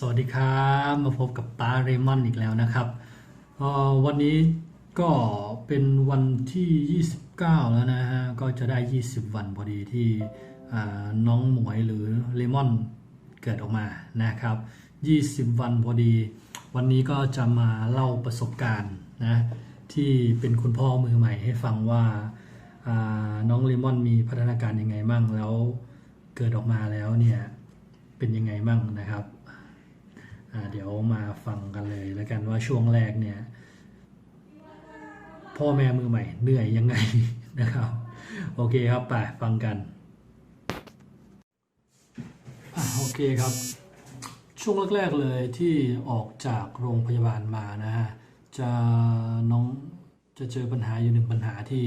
สวัสดีครับมาพบกับป้าเรมอนอีกแล้วนะครับวันนี้ก็เป็นวันที่ 29 แล้วนะฮะก็จะได้ 20 วันพอดีที่น้องหมวยหรือเลมอนเกิดออกมานะครับ 20 วันพอดี วันนี้ก็จะมาเล่าประสบการณ์นะที่เป็นคุณพ่อมือใหม่ให้ฟังว่าน้องเลมอนมีพัฒนาการยังไงมั่งแล้วเกิดออกมาแล้วเนี่ยเป็นยังไงมั่งนะครับ เดี๋ยวมาฟังกันเลยแล้วกันว่าช่วงแรกเนี่ยพ่อแม่มือใหม่เหนื่อยยังไงนะครับ โอเคครับไปฟังกันอโอเคครับ ช่วงแรกๆเลยที่ออกจากโรงพยาบาลมานะฮะจะน้องจะเจอปัญหาอยู่หนึ่งปัญหาที่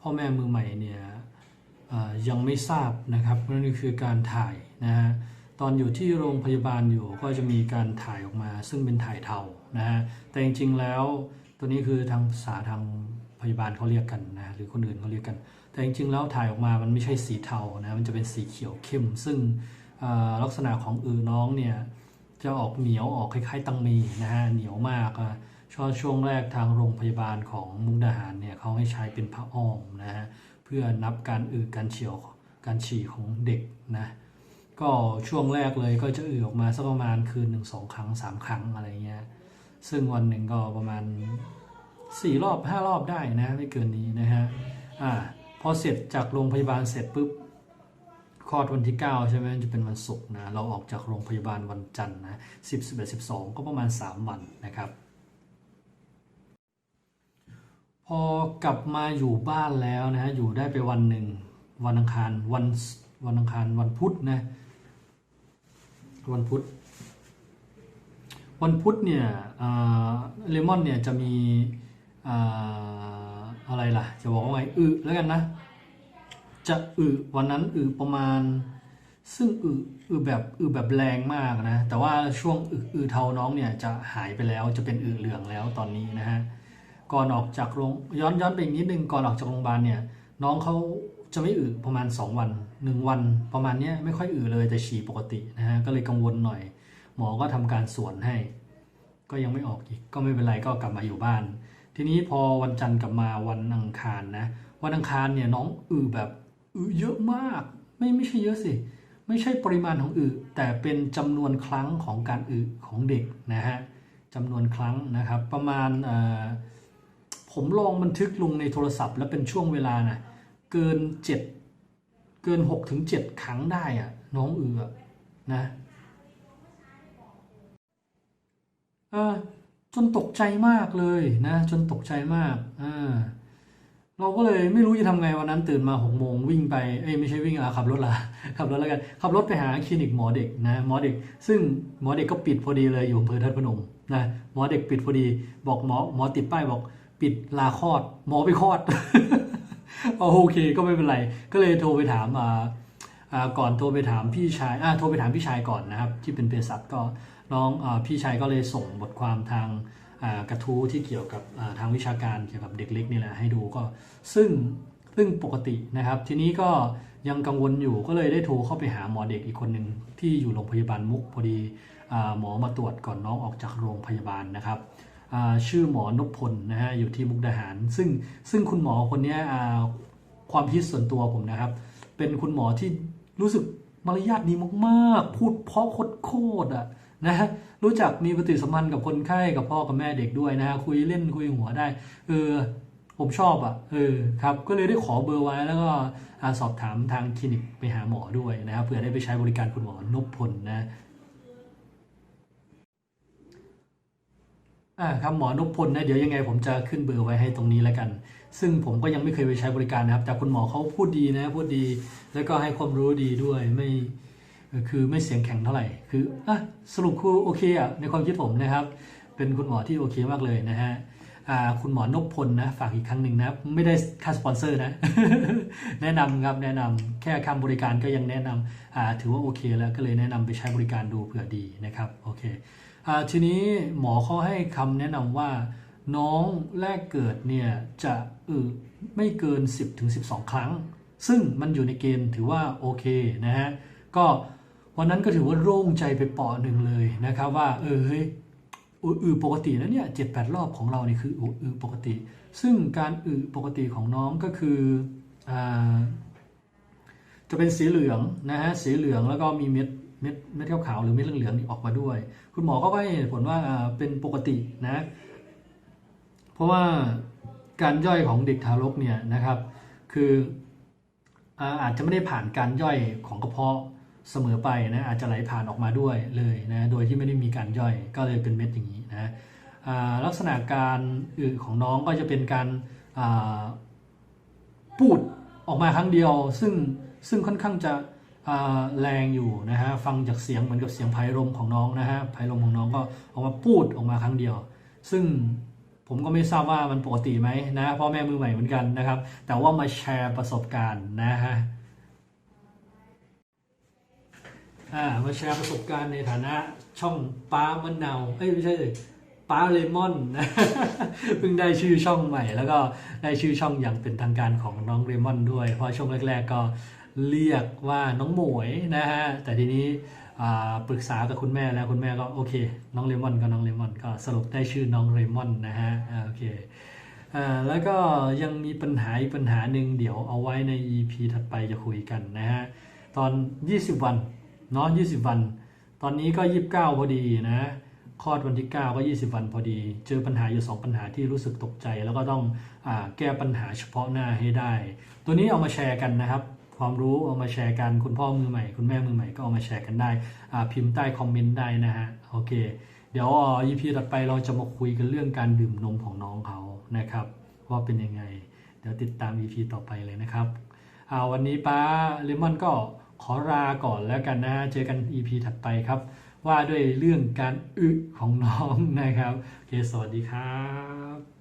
พ่อแม่มือใหม่เนี่ยยังไม่ทราบนะครับนั่นก็คือการถ่ายนะฮะ ตอนอยู่ที่โรงพยาบาลอยู่ก็จะมีการถ่ายออกมา ซึ่งเป็นถ่ายเทานะฮะแต่จริงๆแล้วตัวนี้คือทางภาษาทางพยาบาลเขาเรียกกันนะหรือคนอื่นเขาเรียกกัน แต่จริงๆแล้วถ่ายออกมามันไม่ใช่สีเทานะมันจะเป็นสีเขียวเข้ม ซึ่งลักษณะของอือน้องเนี่ยจะออกเหนียวออกคล้ายๆ ตังมีนะฮะเหนียวมากช่วงช่วงแรกทางโรงพยาบาลของมุกดาหารเนี่ยเขาให้ใช้เป็นผ้าอ้อมนะฮะเพื่อนับการอืดการเฉียวการฉี่ของเด็กนะ ก็ช่วงแรกเลยก็จะอืออกมาสักประมาณคืนหนึ่งสองครั้งสามครั้งอะไรเงี้ย ซึ่งวันหนึ่งก็ประมาณสี่รอบห้ารอบได้นะไม่เกินนี้นะฮะอ่าพอเสร็จจากโรงพยาบาลเสร็จปุ๊บคลอดวันที่ 9 ใช่ไหมจะเป็นวันศุกร์นะ เราออกจากโรงพยาบาลวันจันทร์นะ10 11 12 ก็ประมาณ 3 วันนะครับ พอกลับมาอยู่บ้านแล้วนะฮะอยู่ได้ไปวันหนึ่งวันอังคารวันวันอังคารวันพุธนะ วันพุธ วันพุธเนี่ยเลมอนเนี่ยจะมีอ่าอะไรล่ะ จะบอกว่าไงอึแล้วกันนะ จะอึวันนั้นอึประมาณ ซึ่งอึอึแบบอึแบบแรงมากนะ แต่ว่าช่วงอึอึเทาน้องเนี่ยจะหายไปแล้วจะเป็นอึเหลืองแล้วตอนนี้นะฮะก่อนออกจากโรงย้อนย้อนไปอีกนิดนึงก่อนออกจากโรงพยาบาลเนี่ยน้องเขา จะไม่อึประมาณ 2 วัน 1 วันประมาณนี้ไม่ค่อยอึเลยแต่ฉี่ปกตินะฮะก็เลยกังวลหน่อย หมอก็ทำการสวนให้ ก็ยังไม่ออกอีกก็ไม่เป็นไรก็กลับมาอยู่บ้าน ทีนี้พอวันจันทร์กลับมาวันอังคารนะวันอังคารเนี่ยน้องอึแบบอึเยอะมาก ไม่ไม่ใช่เยอะสิไม่ใช่ปริมาณของอึแต่เป็นจำนวนครั้งของการอึของเด็กนะฮะจำนวนครั้งนะครับ ประมาณผมลองบันทึกลงในโทรศัพท์ แล้วเป็นช่วงเวลานะ เกินเจ็ดเกินหกถึงเจ็ดครั้งได้อะน้องเอึอนะเออจนตกใจมากเลยนะ จนตกใจมากอ่าเราก็เลยไม่รู้จะทำไงวันนั้นตื่นมาหกโมงวิ่งไปเอ้ยไม่ใช่วิ่งอะขับรถละขับรถแล้วกันขับรถไปหาคลินิกหมอเด็กนะหมอเด็ก ซึ่งหมอเด็กก็ปิดพอดีเลยอยู่อำเภอทัดพนมนะหมอเด็กปิดพอดี บอกหมอหมอติดป้ายบอกปิดลาคลอด หมอไปคลอด โอเค ก็ไม่เป็นไร ก็เลยโทรไปถามอ่าก่อนโทรไปถามพี่ชายอ่าโทรไปถามพี่ชายก่อนนะครับ ที่เป็นเภสัชก็น้องอพี่ชายก็เลยส่งบทความทางกระทู้ที่เกี่ยวกับทางวิชาการเกี่ยวกับเด็กเล็กนี่แหละให้ดูก็ ซึ่งซึ่งปกตินะครับ ทีนี้ก็ยังกังวลอยู่ก็เลยได้โทรเข้าไปหาหมอเด็กอีกคนหนึ่งที่อยู่โรงพยาบาลมุกพอดีอหมอมาตรวจก่อนน้องออกจากโรงพยาบาลนะครับ ชื่อหมอนพพลนะฮะอยู่ที่มุกดาหาร ซึ่งซึ่งคุณหมอคนนี้ความคิดส่วนตัวผมนะครับ เป็นคุณหมอที่รู้สึกมารยาทดีมากๆ พูดเพราะโคตรอะนะฮะรู้จักมีปฏิสัมพันธ์กับคนไข้กับพ่อกับแม่เด็กด้วยนะฮะคุยเล่นคุยหัวได้เออผมชอบอะเออครับก็เลยได้ขอเบอร์ไว้แล้วก็อสอบถามทางคลินิกไปหาหมอด้วยนะครับเผื่อได้ไปใช้บริการคุณหมอนพพลนะ อ่าครับหมอนพพลนะเดี๋ยวยังไงผมจะขึ้นเบอร์ไว้ให้ตรงนี้แล้วกัน ซึ่งผมก็ยังไม่เคยไปใช้บริการนะครับ แต่คุณหมอเขาพูดดีนะพูดดี แล้วก็ให้ความรู้ดีด้วยไม่คือไม่เสียงแข็งเท่าไหร่ คืออะสรุปคือโอเคอะในความคิดผมนะครับ เป็นคุณหมอที่โอเคมากเลยนะฮะอ่าคุณหมอนพพลนะฝากอีกครั้งหนึ่งนะ ไม่ได้ค่าสปอนเซอร์นะ แนะนำครับแนะนำแค่คำบริการก็ยังแนะนำอ่าถือว่าโอเค แล้วก็เลยแนะนำไปใช้บริการดูเผื่อดีนะครับโอเค ทีนี้หมอเขาให้คำแนะนำว่า น้องแรกเกิดเนี่ยจะอึไม่เกิน 10-12 ครั้ง ซึ่งมันอยู่ในเกณฑ์ถือว่าโอเคนะฮะก็วันนั้นก็ถือว่าโล่งใจไปเปาะหนึ่งเลยนะครับว่า เออเฮ้ยอือปกตินะเนี่ยเจ็ดแปดรอบของเรานี่คืออือปกติ ซึ่งการอือปกติของน้องก็คืออจะเป็นสีเหลืองนะฮะสีเหลืองแล้วก็มีเม็ด ม็ดเม็ดขาวๆหรือเม็ดเหลืองๆนี่ออกมาด้วย คุณหมอก็ให้เหตุผลว่าเป็นปกตินะ เพราะว่าการย่อยของเด็กทารกเนี่ยนะครับ คืออาจจะไม่ได้ผ่านการย่อยของกระเพาะเสมอไปนะอาจจะไหลผ่านออกมาด้วยเลยนะโดยที่ไม่ได้มีการย่อยก็เลยเป็นเม็ดอย่างนี้นะลักษณะการอึของน้องก็จะเป็นการปูดออกมาครั้งเดียว ซึ่งซึ่งค่อนข้างจะ แรงอยู่นะฮะฟังจากเสียงเหมือนกับเสียงไพลมของน้องนะฮะไพลมของน้องก็ออกมาปูดออกมาครั้งเดียว ซึ่งผมก็ไม่ทราบว่ามันปกติไหมนะพ่อแม่มือใหม่เหมือนกันนะครับ แต่ว่ามาแชร์ประสบการณ์นะฮะมาแชร์ประสบการณ์ในฐานะช่องป้ามะนาวเอ้ยไม่ใช่เลยป้าเลมอนนะเพิ่งได้ชื่อช่องใหม่ แล้วก็ได้ชื่อช่องอย่างเป็นทางการของน้องเลมอนด้วย เพราะช่วงแรก ๆ ก็ เรียกว่าน้องหมวยนะฮะแต่ทีนี้ปรึกษากับคุณแม่แล้วคุณแม่ก็โอเค น้องเลมอนก็น้องเลมอนก็สรุปได้ชื่อน้องเลมอนนะฮะโอเคอแล้วก็ยังมีปัญหาอีกปัญหาหนึ่งเดี๋ยวเอาไว้ใน EP ถัดไปจะคุยกันนะฮะตอน 20 วันเนาะ20 วัน ตอนนี้ก็ 29 พอดีนะคลอดวันที่ 9 ก็ 20 วันพอดี เจอปัญหาอยู่ 2 ปัญหาที่รู้สึกตกใจ แล้วก็ต้องอแก้ปัญหาเฉพาะหน้าให้ได้ ตัวนี้เอามาแชร์กันนะครับ ความรู้เอามาแชร์กัน คุณพ่อมือใหม่ คุณแม่มือใหม่ก็เอามาแชร์กันได้พิมพ์ใต้คอมเมนต์ได้นะฮะโอเค เดี๋ยวอ่า EP ถัดไปเราจะมาคุยกันเรื่องการดื่มนมของน้องเขานะครับว่าเป็นยังไง เดี๋ยวติดตาม EP ต่อไปเลยนะครับวันนี้ป้าเลมอนก็ขอลาก่อนแล้วกันนะฮะเจอกัน EP ถัดไปครับ ว่าด้วยเรื่องการอึของน้องนะครับโอเคสวัสดีครับ